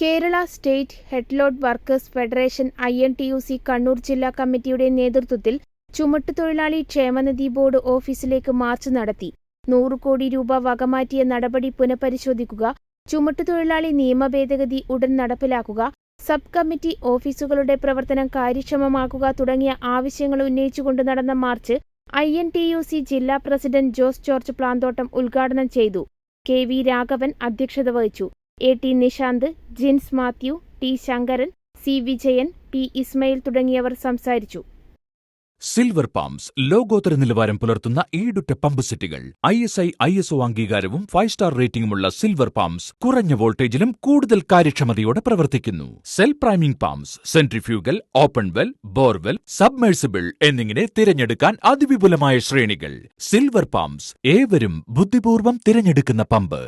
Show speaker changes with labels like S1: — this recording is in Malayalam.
S1: Kerala state headload workers federation I N T U C Kannur ജില്ലാ കമ്മിറ്റിയുടെ നേതൃത്വത്തിൽ ചുമട്ടുതൊഴിലാളി ക്ഷേമനിധി ബോർഡ് ഓഫീസിലേക്ക് മാർച്ച് നടത്തി. നൂറ് കോടി രൂപ വകമാറ്റിയ നടപടി പുനഃപരിശോധിക്കുക ചുമട്ടുതൊഴിലാളി നിയമ ഭേദഗതി ഉടൻ നടപ്പിലാക്കുക സബ് കമ്മിറ്റി ഓഫീസുകളുടെ പ്രവർത്തനം കാര്യക്ഷമമാക്കുക തുടങ്ങിയ ആവശ്യങ്ങൾ ഉന്നയിച്ചുകൊണ്ട് നടന്ന march I N T U C ജില്ലാ പ്രസിഡന്റ് ജോസ് ജോർജ് പ്ലാന്തോട്ടം ഉദ്ഘാടനം ചെയ്തു. കെ വി രാഘവൻ അധ്യക്ഷത വഹിച്ചു. A T Nishanth Jins Mathew T Sankaran C Vijayan P Ismail തുടങ്ങിയവർ സംസാരിച്ചു.
S2: സിൽവർ പാംസ് ലോകോത്തര നിലവാരം പുലർത്തുന്ന ഈടുറ്റ പമ്പ് സെറ്റുകൾ I S I I S O അംഗീകാരവും ഫൈവ് സ്റ്റാർ റേറ്റിംഗുമുള്ള സിൽവർ പാംസ് കുറഞ്ഞ വോൾട്ടേജിലും കൂടുതൽ കാര്യക്ഷമതയോടെ പ്രവർത്തിക്കുന്നു. Self priming pumps centrifugal open well borewell submersible എന്നിങ്ങനെ തിരഞ്ഞെടുക്കാൻ അതിവിപുലമായ ശ്രേണികൾ. സിൽവർ പാംസ് ഏവരും ബുദ്ധിപൂർവം തിരഞ്ഞെടുക്കുന്ന പമ്പ്.